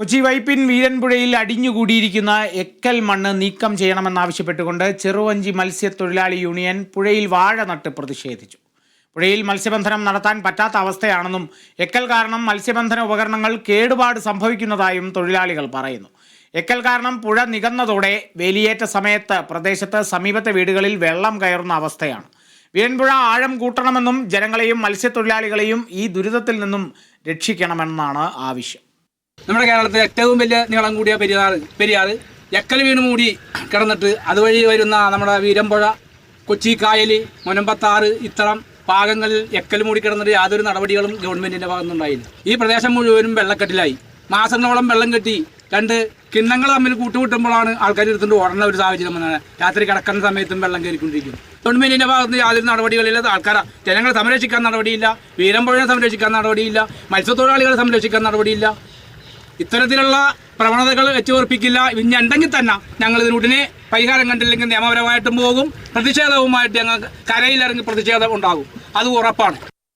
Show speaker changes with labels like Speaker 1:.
Speaker 1: കൊച്ചി വൈപ്പിൻ വീരൻപുഴയിൽ അടിഞ്ഞുകൂടിയിരിക്കുന്ന എക്കൽ മണ്ണ് നീക്കം ചെയ്യണമെന്നാവശ്യപ്പെട്ടുകൊണ്ട് ചെറുവഞ്ചി മത്സ്യത്തൊഴിലാളി യൂണിയൻ പുഴയിൽ വാഴ നട്ട് പ്രതിഷേധിച്ചു. പുഴയിൽ മത്സ്യബന്ധനം നടത്താൻ പറ്റാത്ത അവസ്ഥയാണെന്നും എക്കൽ കാരണം മത്സ്യബന്ധന ഉപകരണങ്ങൾ കേടുപാട് സംഭവിക്കുന്നതായും തൊഴിലാളികൾ പറയുന്നു. എക്കൽ കാരണം പുഴ നികന്നതോടെ വേലിയേറ്റ സമയത്ത് പ്രദേശത്ത് സമീപത്തെ വീടുകളിൽ വെള്ളം കയറുന്ന അവസ്ഥയാണ്. വീരൻപുഴ ആഴം കൂട്ടണമെന്നും ജനങ്ങളെയും മത്സ്യത്തൊഴിലാളികളെയും ഈ ദുരിതത്തിൽ നിന്നും രക്ഷിക്കണമെന്നാണ് ആവശ്യം.
Speaker 2: നമ്മുടെ കേരളത്തിലെ ഏറ്റവും വലിയ നീളം കൂടിയ പെരിയാർ പെരിയാർ എക്കൽ വീണ് മൂടി കിടന്നിട്ട് അതുവഴി വരുന്ന നമ്മുടെ വീരമ്പുഴ കൊച്ചി കായൽ മുനമ്പത്താറ് ഇത്തരം പാകങ്ങളിൽ എക്കൽ മൂടി കിടന്നിട്ട് യാതൊരു നടപടികളും ഗവൺമെന്റിന്റെ ഭാഗത്തുനിന്നുണ്ടായില്ല. ഈ പ്രദേശം മുഴുവനും വെള്ളക്കെട്ടിലായി. മാസങ്ങളോളം വെള്ളം കെട്ടി രണ്ട് കിണ്ണങ്ങൾ തമ്മിൽ കൂട്ടുമുട്ടുമ്പോഴാണ് ആൾക്കാർ എടുത്തുകൊണ്ട് ഓടേണ്ട ഒരു സാഹചര്യം വന്നത് രാത്രി കിടക്കുന്ന സമയത്തും വെള്ളം കയറിക്കൊണ്ടിരിക്കും ഗവൺമെന്റിന്റെ ഭാഗത്ത് യാതൊരു നടപടികളില്ല ആൾക്കാരെ. ജനങ്ങളെ സംരക്ഷിക്കാൻ നടപടിയില്ല. വീരമ്പുഴയെ സംരക്ഷിക്കാൻ നടപടിയില്ല. മത്സ്യത്തൊഴിലാളികളെ സംരക്ഷിക്കാൻ നടപടിയില്ല. ഇത്തരത്തിലുള്ള പ്രവണതകൾ വെച്ചുറപ്പിക്കില്ല. ഉണ്ടെങ്കിൽ തന്നെ ഞങ്ങൾ ഇതിന് ഉടനെ പരിഹാരം കണ്ടില്ലെങ്കിൽ നിയമപരമായിട്ടും പോകും. പ്രതിഷേധവുമായിട്ട് ഞങ്ങൾക്ക് കരയിലിറങ്ങി പ്രതിഷേധം ഉണ്ടാകും. അത് ഉറപ്പാണ്.